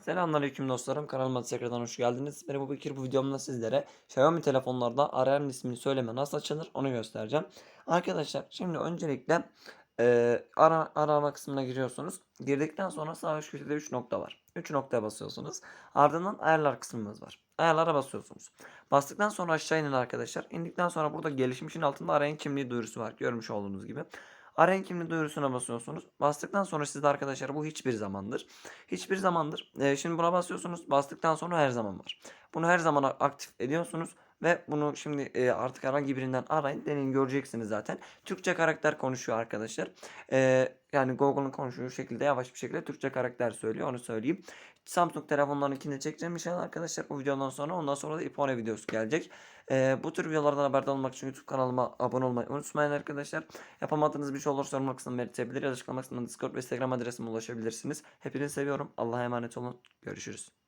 Selamünaleyküm dostlarım. Kanalıma tekrardan hoş geldiniz. Ben Ebu Bekir bu videomda sizlere Xiaomi telefonlarda arayan ismini söyleme nasıl açılır onu göstereceğim. Arkadaşlar şimdi öncelikle e, ara, arama kısmına giriyorsunuz. Girdikten sonra sağ üst köşede 3 nokta var. 3 noktaya basıyorsunuz. Ardından ayarlar kısmımız var. Ayarlara basıyorsunuz. Bastıktan sonra aşağı inin arkadaşlar. İndikten sonra burada gelişmişin altında arayın kimliği duyurusu var. Görmüş olduğunuz gibi. Arayın kimliği duyurusuna basıyorsunuz. Bastıktan sonra sizde arkadaşlar bu hiçbir zamandır. Hiçbir zamandır. Ee, şimdi buna basıyorsunuz. Bastıktan sonra her zaman var. Bunu her zaman aktif ediyorsunuz. Ve bunu şimdi e, artık herhangi birinden arayın. Deneyin göreceksiniz zaten. Türkçe karakter konuşuyor arkadaşlar. Ee, yani Google'ın konuştuğu şekilde yavaş bir şekilde Türkçe karakter söylüyor. Onu söyleyeyim. Samsung telefonlarının ikini çekeceğim inşallah arkadaşlar bu videodan sonra. Ondan sonra da iPhone videosu gelecek. Ee, bu tür videolardan haberdar olmak için YouTube kanalıma abone olmayı unutmayın arkadaşlar. Yapamadığınız bir şey olursa yorumlar kısmına belirtebilir. Açıklama kısmında Discord ve Instagram adresime ulaşabilirsiniz. Hepinizi seviyorum. Allah'a emanet olun. Görüşürüz.